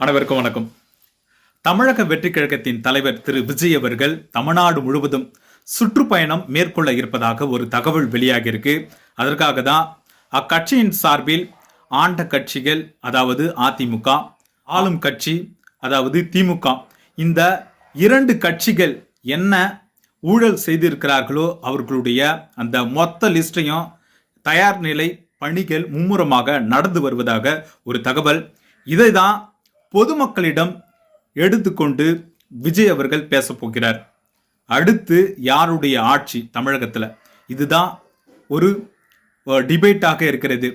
அனைவருக்கும் வணக்கம். தமிழக வெற்றி கழகத்தின் தலைவர் திரு. விஜய் அவர்கள் தமிழ்நாடு முழுவதும் சுற்றுப்பயணம் மேற்கொள்ள இருப்பதாக ஒரு தகவல் வெளியாகியிருக்கு. அதற்காக தான் அக்கட்சியின் சார்பில் ஆண்ட கட்சிகள் அதாவது அதிமுக ஆளும் கட்சி அதாவது திமுக இந்த இரண்டு கட்சிகள் என்ன ஊழல் செய்திருக்கிறார்களோ அவர்களுடைய அந்த மொத்த லிஸ்டையும் தயார் நிலை பணிகள் மும்முரமாக நடந்து வருவதாக ஒரு தகவல். இதை தான் பொதுமக்களிடம் எடுத்துக்கொண்டு விஜய் அவர்கள் பேச போகிறார். அடுத்து யாருடைய ஆட்சி தமிழகத்தில்? இதுதான் ஒரு டிபேட்டாக இருக்கிறது.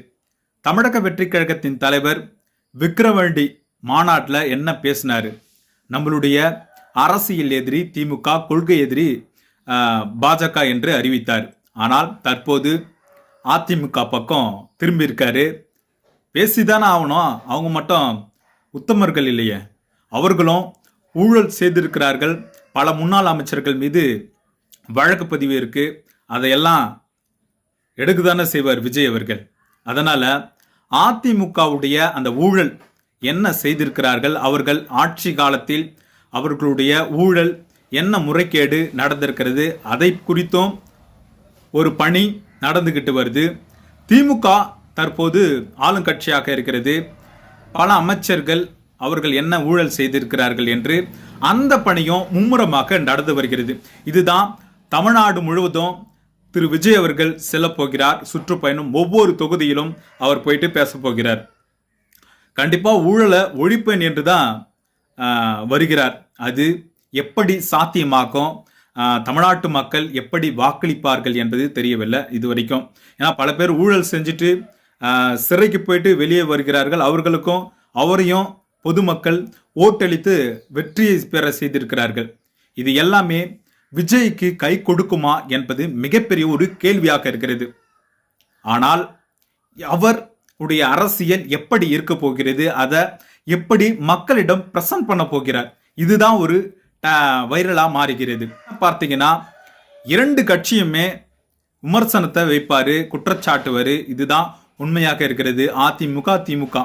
தமிழக வெற்றி கழகத்தின் தலைவர் விக்ரவண்டி மாநாட்டில் என்ன பேசினாரு? நம்மளுடைய அரசியல் எதிரி திமுக கொள்கை எதிரி பாஜக என்று அறிவித்தார். ஆனால் தற்போது அதிமுக பக்கம் திரும்பியிருக்காரு பேசிதானே ஆகணும். அவங்க மட்டும் உத்தமர்கள் இல்லையே. அவர்களும் ஊழல் செய்திருக்கிறார்கள். பல முன்னாள் அமைச்சர்கள் மீது வழக்கு பதிவு இருக்கு. அதையெல்லாம் எடுக்குதானே செய்வார் விஜய் அவர்கள். அதனால அதிமுகவுடைய அந்த ஊழல் என்ன செய்திருக்கிறார்கள்? அவர்கள் ஆட்சி காலத்தில் அவர்களுடைய ஊழல் என்ன முறைகேடு நடந்திருக்கிறது? அதை குறித்தும் ஒரு பணி நடந்துக்கிட்டு வருது. திமுக தற்போது ஆளுங்கட்சியாக இருக்கிறது. பல அமைச்சர்கள் அவர்கள் என்ன ஊழல் செய்திருக்கிறார்கள் என்று அந்த பணியும் மும்முரமாக நடந்து வருகிறது. இதுதான் தமிழ்நாடு முழுவதும் திரு. விஜய் அவர்கள் செல்ல போகிறார். சுற்றுப்பயணம் ஒவ்வொரு தொகுதியிலும் அவர் போயிட்டு பேச போகிறார். கண்டிப்பாக ஊழலை ஒழிப்பேன் என்று தான் வருகிறார். அது எப்படி சாத்தியமாக்கும் தமிழ்நாட்டு மக்கள் எப்படி வாக்களிப்பார்கள் என்பது தெரியவில்லை இது வரைக்கும் ஏன்னா பல பேர் ஊழல் செஞ்சுட்டு சிறைக்கு போயிட்டு வெளியே வருகிறார்கள். அவர்களுக்கும் அவரையும் பொதுமக்கள் ஓட்டளித்து வெற்றியை பெற செய்திருக்கிறார்கள். இது எல்லாமே விஜய்க்கு கை கொடுக்குமா என்பது மிகப்பெரிய ஒரு கேள்வியாக இருக்கிறது. ஆனால் அவர் உடைய அரசியல் எப்படி இருக்க போகிறது அதை எப்படி மக்களிடம் பிரசன்ட் பண்ண போகிறார் இதுதான் ஒரு வைரலாக மாறுகிறது. பார்த்தீங்கன்னா இரண்டு கட்சியுமே விமர்சனத்தை வைப்பார் குற்றச்சாட்டுவார் இதுதான் உண்மையாக இருக்கிறது. அதிமுக திமுக.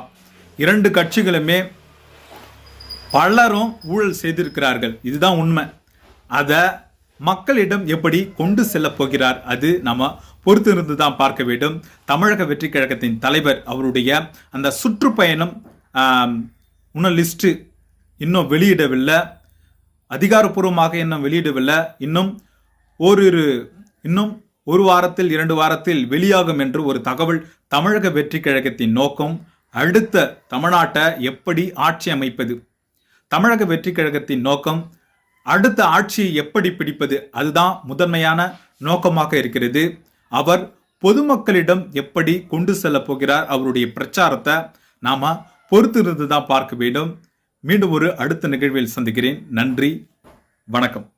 இரண்டு கட்சிகளுமே பலரும் ஊழல் செய்திருக்கிறார்கள். இதுதான் உண்மை. அதை மக்களிடம் எப்படி கொண்டு செல்ல போகிறார்? அது நம்ம பொறுத்திருந்து தான் பார்க்க வேண்டும். தமிழக வெற்றி கழகத்தின் தலைவர் அவருடைய அந்த சுற்றுப்பயணம் ஆம், இன்னும் லிஸ்ட்டு இன்னும் வெளியிடவில்லை. அதிகாரப்பூர்வமாக இன்னும் வெளியிடவில்லை. இன்னும் ஓரிரு இன்னும் ஒரு வாரத்தில் இரண்டு வாரத்தில் வெளியாகும் என்று ஒரு தகவல் தமிழக வெற்றி கழகத்தின் நோக்கம். அடுத்த தமிழ்நாட்டை எப்படி ஆட்சி அமைப்பது? தமிழக வெற்றி கழகத்தின் நோக்கம் அடுத்த ஆட்சியை எப்படி பிடிப்பது? அதுதான் முதன்மையான நோக்கமாக இருக்கிறது. அவர் பொதுமக்களிடம் எப்படி கொண்டு செல்ல போகிறார்? அவருடைய பிரச்சாரத்தை நாம பொறுத்திருந்து தான் பார்க்க வேண்டும். மீண்டும் ஒரு அடுத்த நிகழ்வில் சந்திக்கிறேன். நன்றி வணக்கம்.